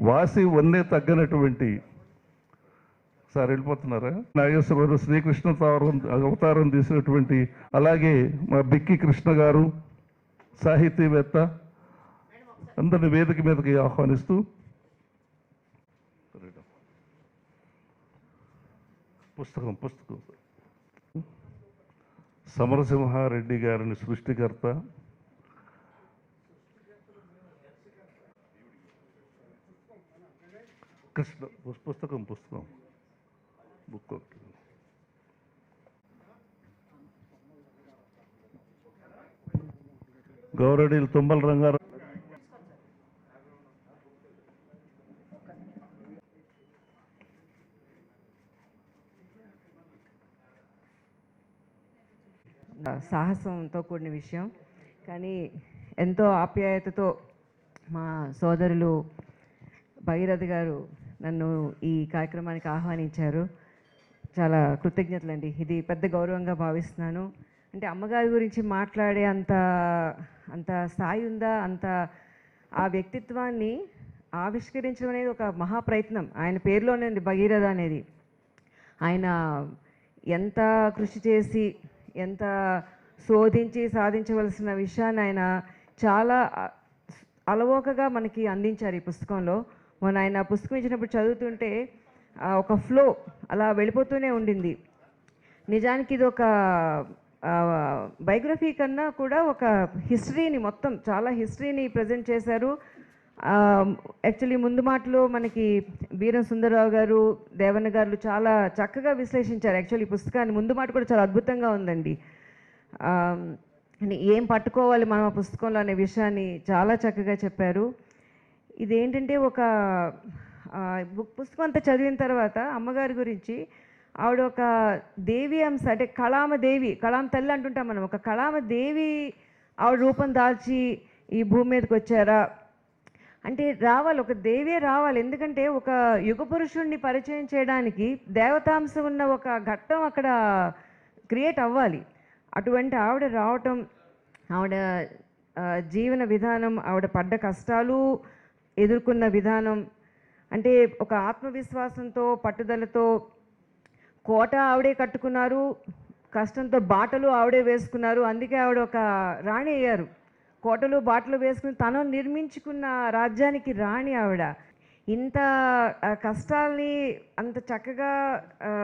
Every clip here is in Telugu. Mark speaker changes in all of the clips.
Speaker 1: వాసి వన్నే తగ్గనటువంటి సార్ వెళ్ళిపోతున్నారా? నాగేశ్వరరావు శ్రీకృష్ణ అవతారం అవతారం తీసినటువంటి అలాగే మా బిక్కి కృష్ణ గారు సాహితీవేత్త అందరిని వేదిక మీదకి ఆహ్వానిస్తూ పుస్తకం పుస్తకం. సమరసింహారెడ్డి గారిని సృష్టికర్త కృష్ణ పుస్తకం పుస్తకం. బుక్ ఒకటి. గౌరడీలు తుమ్మల రంగారావు.
Speaker 2: సాహసంతో కూడిన విషయం. కానీ ఎంతో ఆప్యాయతతో మా సోదరులు భగీరథ గారు నన్ను ఈ కార్యక్రమానికి ఆహ్వానించారు. చాలా కృతజ్ఞతలండి. ఇది పెద్ద గౌరవంగా భావిస్తున్నాను. అంటే అమ్మగారి గురించి మాట్లాడే అంత అంత స్థాయి ఉందా? అంత ఆ వ్యక్తిత్వాన్ని ఆవిష్కరించడం అనేది ఒక మహాప్రయత్నం. ఆయన పేరులోనే ఉంది భగీరథ అనేది. ఆయన ఎంత కృషి చేసి ఎంత శోధించి సాధించవలసిన విషయాన్ని ఆయన చాలా అలవోకగా మనకి అందించారు ఈ పుస్తకంలో. మొన్న ఆయన పుస్తకం ఇచ్చినప్పుడు చదువుతుంటే ఒక ఫ్లో అలా వెళ్ళిపోతూనే ఉండింది. నిజానికి ఇది ఒక బయోగ్రఫీ కన్నా కూడా ఒక హిస్టరీని మొత్తం చాలా హిస్టరీని ప్రజెంట్ చేశారు. యాక్చువల్లీ ముందు మాటలో మనకి బీరం సుందరరావు గారు దేవన్న గారు చాలా చక్కగా విశ్లేషించారు. యాక్చువల్లీ ఈ పుస్తకాన్ని ముందు మాట కూడా చాలా అద్భుతంగా ఉందండి. ఏం పట్టుకోవాలి మనం ఆ పుస్తకంలో అనే విషయాన్ని చాలా చక్కగా చెప్పారు. ఇదేంటంటే ఒక బుక్ పుస్తకం అంతా చదివిన తర్వాత అమ్మగారి గురించి ఆవిడ ఒక దేవి అంశ అంటే కళామ దేవి కళామ తల్లి అంటుంటాం మనం ఒక కళామ దేవి ఆవిడ రూపం దాల్చి ఈ భూమి మీదకి వచ్చారా? అంటే రావాలి ఒక దేవే రావాలి. ఎందుకంటే ఒక యుగ పురుషుణ్ణి పరిచయం చేయడానికి దేవతాంశం ఉన్న ఒక ఘట్టం అక్కడ క్రియేట్ అవ్వాలి. అటువంటి ఆవిడ రావటం ఆవిడ జీవన విధానం ఆవిడ పడ్డ కష్టాలు ఎదుర్కొన్న విధానం. అంటే ఒక ఆత్మవిశ్వాసంతో పట్టుదలతో కోట ఆవిడే కట్టుకున్నారు కష్టంతో బాటలు ఆవిడే వేసుకున్నారు. అందుకే ఆవిడ ఒక రాణి అయ్యారు. కోటలు బాటలు వేసుకుని తను నిర్మించుకున్న రాజ్యానికి రాణి ఆవిడ. ఇంత కష్టాల్ని అంత చక్కగా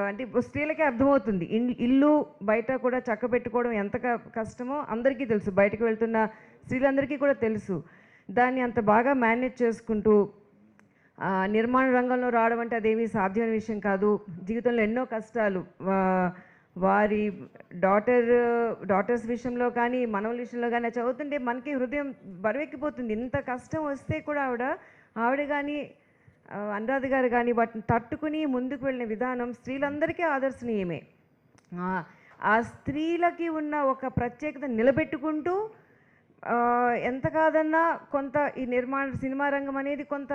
Speaker 2: అంటే స్త్రీలకే అర్థమవుతుంది. ఇల్లు బయట కూడా చక్క పెట్టుకోవడం ఎంత కష్టమో అందరికీ తెలుసు. బయటకు వెళ్తున్న స్త్రీలందరికీ కూడా తెలుసు. దాన్ని అంత బాగా మేనేజ్ చేసుకుంటూ నిర్మాణ రంగంలో రావడం అంటే అదేమీ సాధ్యమైన విషయం కాదు. జీవితంలో ఎన్నో కష్టాలు. వారి డాటర్ డాటర్స్ విషయంలో కానీ మనవల విషయంలో కానీ చదువుతుంటే మనకి హృదయం బరువెక్కిపోతుంది. ఇంత కష్టం వస్తే కూడా ఆవిడ ఆవిడ కానీ అనురాధ గారు కానీ వాటిని తట్టుకుని ముందుకు వెళ్ళిన విధానం స్త్రీలందరికీ ఆదర్శనీయమే. ఆ, స్త్రీలకి ఉన్న ఒక ప్రత్యేకత నిలబెట్టుకుంటూ ఎంత కాదన్నా కొంత ఈ నిర్మాణ సినిమా రంగం అనేది కొంత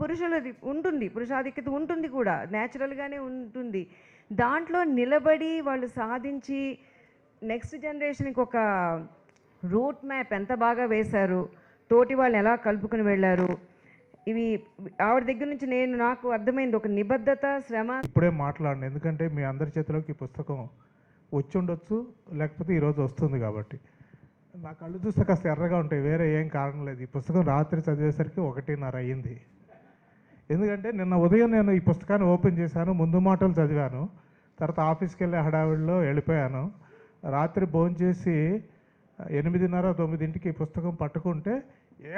Speaker 2: పురుషులది ఉంటుంది పురుషాధిక్యత ఉంటుంది కూడా న్యాచురల్గానే ఉంటుంది. దాంట్లో నిలబడి వాళ్ళు సాధించి నెక్స్ట్ జనరేషన్కి ఒక రూట్ మ్యాప్ ఎంత బాగా వేశారు తోటి వాళ్ళని ఎలా కలుపుకొని వెళ్ళారు ఇవి ఆవిడ దగ్గర నుంచి నేను నాకు అర్థమైంది ఒక నిబద్ధత శ్రమ.
Speaker 3: ఇప్పుడే మాట్లాడను ఎందుకంటే మీ అందరి చేతిలోకి ఈ పుస్తకం వచ్చి ఉండొచ్చు లేకపోతే ఈరోజు వస్తుంది కాబట్టి. నా కళ్ళు చూస్తే కాస్త ఎర్రగా ఉంటాయి. వేరే ఏం కారణం లేదు. ఈ పుస్తకం రాత్రి చదివేసరికి ఒకటిన్నర అయ్యింది. ఎందుకంటే నిన్న ఉదయం నేను ఈ పుస్తకాన్ని ఓపెన్ చేశాను ముందు మాటలు చదివాను తర్వాత ఆఫీస్కి వెళ్ళే హడావిడిలో వెళ్ళిపోయాను. రాత్రి భోంచేసి ఎనిమిదిన్నర తొమ్మిదింటికి ఈ పుస్తకం పట్టుకుంటే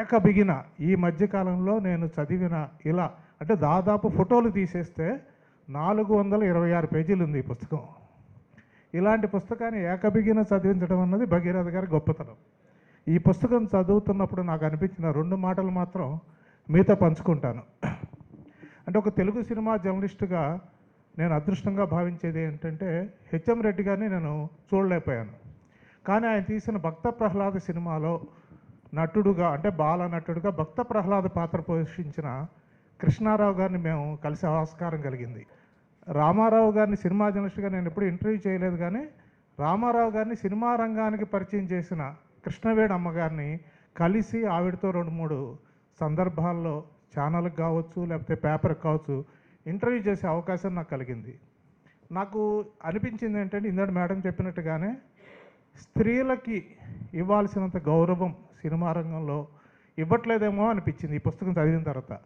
Speaker 3: ఏక బిగిన ఈ మధ్యకాలంలో నేను చదివిన ఇలా అంటే దాదాపు ఫోటోలు తీసేస్తే నాలుగు వందల ఇరవై ఆరు పేజీలు ఉంది ఈ పుస్తకం. ఇలాంటి పుస్తకాన్ని ఏకబిగిన చదివించడం అన్నది భగీరథ గారి గొప్పతనం. ఈ పుస్తకం చదువుతున్నప్పుడు నాకు అనిపించిన రెండు మాటలు మాత్రం మీతో పంచుకుంటాను. అంటే ఒక తెలుగు సినిమా జర్నలిస్టుగా నేను అదృష్టంగా భావించేది ఏంటంటే హెచ్ఎం రెడ్డి గారిని నేను చూడలేకపోయాను. కానీ ఆయన తీసిన భక్త ప్రహ్లాద సినిమాలో నటుడుగా అంటే బాల నటుడుగా భక్త ప్రహ్లాద పాత్ర పోషించిన కృష్ణారావు గారిని మేము కలిసే ఆస్కారం కలిగింది. రామారావు గారిని సినిమా జర్నలిస్ట్గా నేను ఎప్పుడు ఇంటర్వ్యూ చేయలేదు కానీ రామారావు గారిని సినిమా రంగానికి పరిచయం చేసిన కృష్ణవేణి అమ్మగారిని కలిసి ఆవిడతో రెండు మూడు సందర్భాల్లో ఛానల్కి కావచ్చు లేకపోతే పేపర్కి కావచ్చు ఇంటర్వ్యూ చేసే అవకాశం నాకు కలిగింది. నాకు అనిపించింది ఏంటంటే ఇందాడు మేడం చెప్పినట్టుగానే స్త్రీలకి ఇవ్వాల్సినంత గౌరవం సినిమా రంగంలో ఇవ్వట్లేదేమో అనిపించింది ఈ పుస్తకం చదివిన తర్వాత.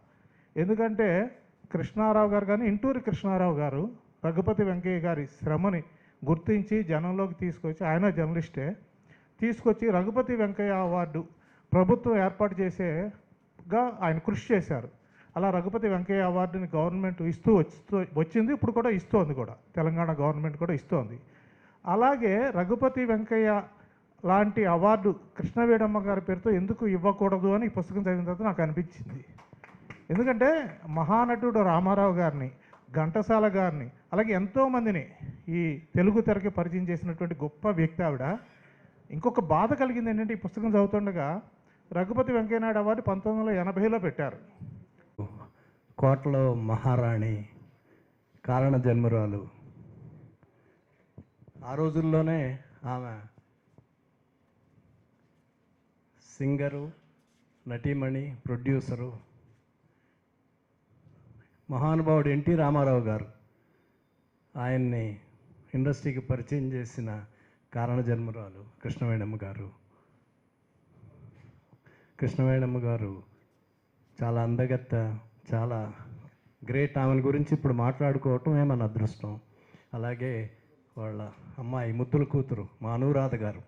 Speaker 3: ఎందుకంటే కృష్ణారావు గారు కానీ ఇంటూరి కృష్ణారావు గారు రఘుపతి వెంకయ్య గారి శ్రమని గుర్తించి జనంలోకి తీసుకొచ్చి ఆయన జర్నలిస్టే తీసుకొచ్చి రఘుపతి వెంకయ్య అవార్డు ప్రభుత్వం ఏర్పాటు చేసేగా ఆయన కృషి చేశారు. అలా రఘుపతి వెంకయ్య అవార్డుని గవర్నమెంట్ ఇస్తూ వస్తూ వచ్చింది ఇప్పుడు కూడా ఇస్తోంది కూడా. తెలంగాణ గవర్నమెంట్ కూడా ఇస్తోంది. అలాగే రఘుపతి వెంకయ్య లాంటి అవార్డు కృష్ణవేడమ్మ గారి పేరుతో ఎందుకు ఇవ్వకూడదు అని ఈ పుస్తకం చదివిన తర్వాత నాకు అనిపించింది. ఎందుకంటే మహానటుడు రామారావు గారిని ఘంటసాల గారిని అలాగే ఎంతోమందిని ఈ తెలుగు తెరకి పరిచయం చేసినటువంటి గొప్ప వ్యక్తి ఆవిడ. ఇంకొక బాధ కలిగింది ఏంటంటే ఈ పుస్తకం చదువుతుండగా రఘుపతి వెంకయ్యనాయుడు అవార్డు పంతొమ్మిది వందల ఎనభైలో పెట్టారు.
Speaker 4: కోటలో మహారాణి కారణ జన్మరాలు. ఆ రోజుల్లోనే ఆమె సింగరు నటీమణి ప్రొడ్యూసరు మహానుభావుడు ఎన్టీ రామారావు గారు ఆయన్ని ఇండస్ట్రీకి పరిచయం చేసిన కారణ జన్మరాలు కృష్ణవేణమ్మ గారు. కృష్ణవేణమ్మ గారు చాలా అందగత్త చాలా గ్రేట్ ఆమెను గురించి ఇప్పుడు మాట్లాడుకోవటమే మన అదృష్టం? అలాగే వాళ్ళ అమ్మాయి ముద్దుల కూతురు మా అనురాధ గారు.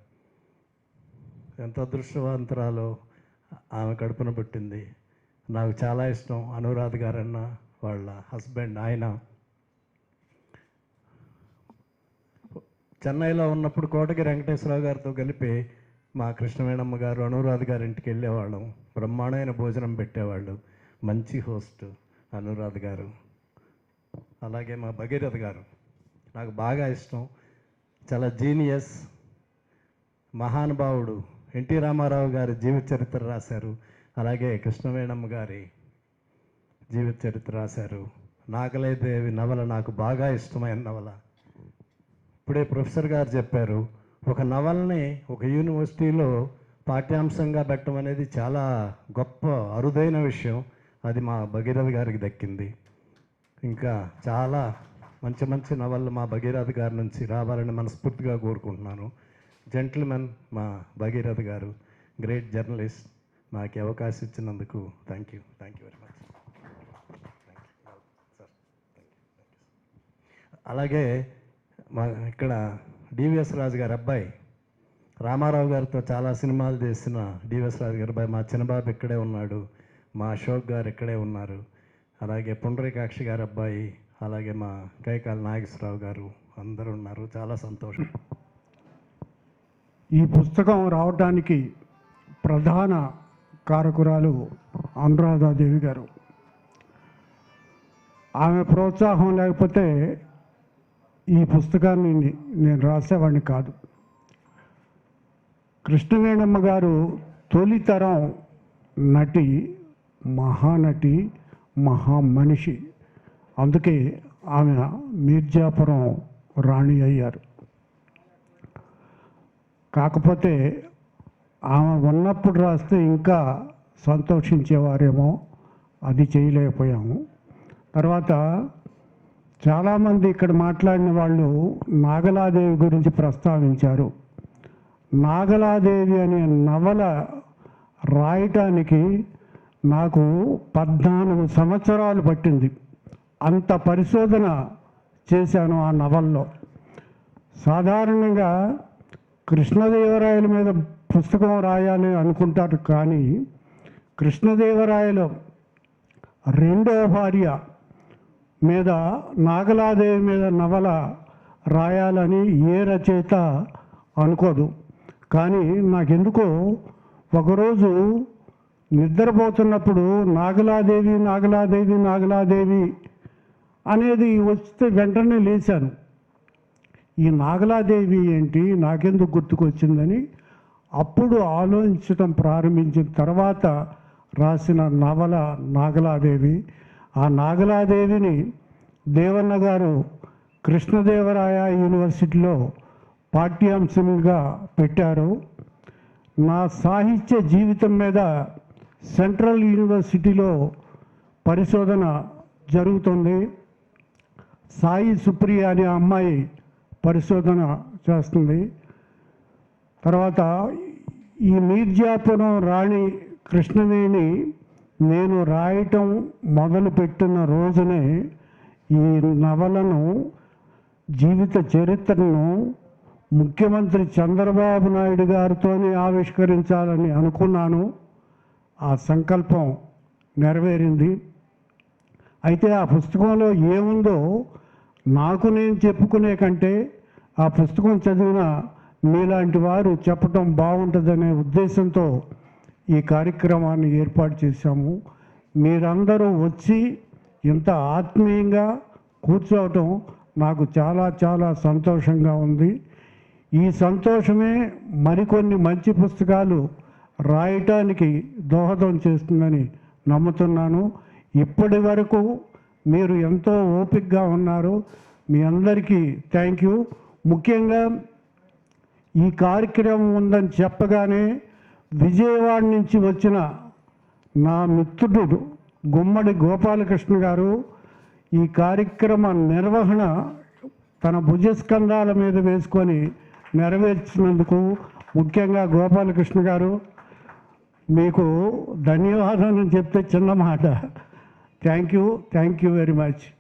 Speaker 4: ఎంత అదృష్టవంతరాలో ఆమె కడుపున పుట్టింది. నాకు చాలా ఇష్టం అనురాధ గారన్నా వాళ్ళ హస్బెండ్ ఆయన. చెన్నైలో ఉన్నప్పుడు కోటకి వెంకటేశ్వరరావు గారితో కలిపి మా కృష్ణవేణమ్మ గారు అనురాధ గారి ఇంటికి వెళ్ళేవాళ్ళం. బ్రహ్మాండమైన భోజనం పెట్టేవాళ్ళు. మంచి హోస్ట్ అనురాధ గారు. అలాగే మా భగీరథ గారు. నాకు బాగా ఇష్టం. చాలా జీనియస్ మహానుభావుడు. ఎన్టీ రామారావు గారి జీవిత చరిత్ర రాశారు. అలాగే కృష్ణవేణమ్మ గారి జీవిత చరిత్ర రాశారు. నాగలేదేవి నవల నాకు బాగా ఇష్టమైన నవల. ఇప్పుడే ప్రొఫెసర్ గారు చెప్పారు ఒక నవల్ని ఒక యూనివర్సిటీలో పాఠ్యాంశంగా పెట్టడం అనేది చాలా గొప్ప అరుదైన విషయం. అది మా భగీరథ గారికి దక్కింది. ఇంకా చాలా మంచి మంచి నవళ్ళు మా భగీరథ గారి నుంచి రావాలని మనస్ఫూర్తిగా కోరుకుంటున్నాను. జెంటిల్మెన్ మా భగీరథ గారు గ్రేట్ జర్నలిస్ట్ నాకు అవకాశం ఇచ్చినందుకు thank you thank you very much. అలాగే మా ఇక్కడ డివిఎస్ రాజు గారి అబ్బాయి రామారావు గారితో చాలా సినిమాలు చేసిన డివిఎస్ రాజు గారి అబ్బాయి మా చిన్నబాబు ఇక్కడే ఉన్నాడు మా అశోక్ గారు ఇక్కడే ఉన్నారు. అలాగే పుండరీకాక్షి గారి అబ్బాయి అలాగే మా కైకాల నాగేశ్వరరావు గారు అందరూ ఉన్నారు. చాలా సంతోషం.
Speaker 5: ఈ పుస్తకం రావడానికి ప్రధాన కారకురాలు అనురాధాదేవి గారు. ఆమె ప్రోత్సాహం లేకపోతే ఈ పుస్తకాన్ని నేను రాసేవాడిని కాదు. కృష్ణవేణమ్మ గారు తొలితరం నటి మహానటి మహామనిషి. అందుకే ఆమె మీర్జాపురం రాణి అయ్యారు. కాకపోతే ఆమె ఉన్నప్పుడు రాస్తే ఇంకా సంతోషించేవారేమో అది చేయలేకపోయాము. తర్వాత చాలామంది ఇక్కడ మాట్లాడిన వాళ్ళు నాగలాదేవి గురించి ప్రస్తావించారు. నాగలాదేవి అనే నవల రాయటానికి నాకు పద్నాలుగు సంవత్సరాలు పట్టింది. అంత పరిశోధన చేశాను ఆ నవల్లో. సాధారణంగా కృష్ణదేవరాయల మీద పుస్తకం రాయాలి అనుకుంటారు కానీ కృష్ణదేవరాయలు రెండవ భార్య మీద నాగలాదేవి మీద నవల రాయాలని ఏ రచయిత అనుకోదు. కానీ నాకెందుకో ఒకరోజు నిద్రపోతున్నప్పుడు నాగలాదేవి నాగలాదేవి నాగలాదేవి అనేది వస్తే వెంటనే లేచాను ఈ నాగలాదేవి ఏంటి? నాకెందుకు గుర్తుకొచ్చిందని అప్పుడు ఆలోచించటం ప్రారంభించిన తర్వాత రాసిన నవల నాగలాదేవి. ఆ నాగలాదేవిని దేవన్న గారు కృష్ణదేవరాయ యూనివర్సిటీలో పాఠ్యాంశంగా పెట్టారు. నా సాహిత్య జీవితం మీద సెంట్రల్ యూనివర్సిటీలో పరిశోధన జరుగుతుంది. సాయి సుప్రియ అనే అమ్మాయి పరిశోధన చేస్తుంది. తర్వాత ఈ మీర్జాపురం రాణి కృష్ణవేణి నేను రాయటం మొదలుపెట్టిన రోజునే ఈ నవలను జీవిత చరిత్రను ముఖ్యమంత్రి చంద్రబాబు నాయుడు గారితోనే ఆవిష్కరించాలని అనుకున్నాను. ఆ సంకల్పం నెరవేరింది. అయితే ఆ పుస్తకంలో ఏముందో నాకు నేను చెప్పుకునే కంటే ఆ పుస్తకం చదివిన మీలాంటి వారు చెప్పటం బాగుంటుందనే ఉద్దేశంతో ఈ కార్యక్రమాన్ని ఏర్పాటు చేశాము. మీరందరూ వచ్చి ఇంత ఆత్మీయంగా కూర్చోవటం నాకు చాలా చాలా సంతోషంగా ఉంది. ఈ సంతోషమే మరికొన్ని మంచి పుస్తకాలు రాయటానికి దోహదం చేస్తుందని నమ్ముతున్నాను. ఇప్పటి వరకు మీరు ఎంతో ఓపికగా ఉన్నారు. మీ అందరికీ థ్యాంక్ యూ. ముఖ్యంగా ఈ కార్యక్రమం ఉందని చెప్పగానే విజయవాడ నుంచి వచ్చిన నా మిత్రుడు గుమ్మడి గోపాలకృష్ణ గారు ఈ కార్యక్రమ నిర్వహణ తన భుజస్కంధాల మీద వేసుకొని నెరవేర్చినందుకు ముఖ్యంగా గోపాలకృష్ణ గారు మీకు ధన్యవాదాలు చెప్తే చిన్న మాట. Thank you thank you very much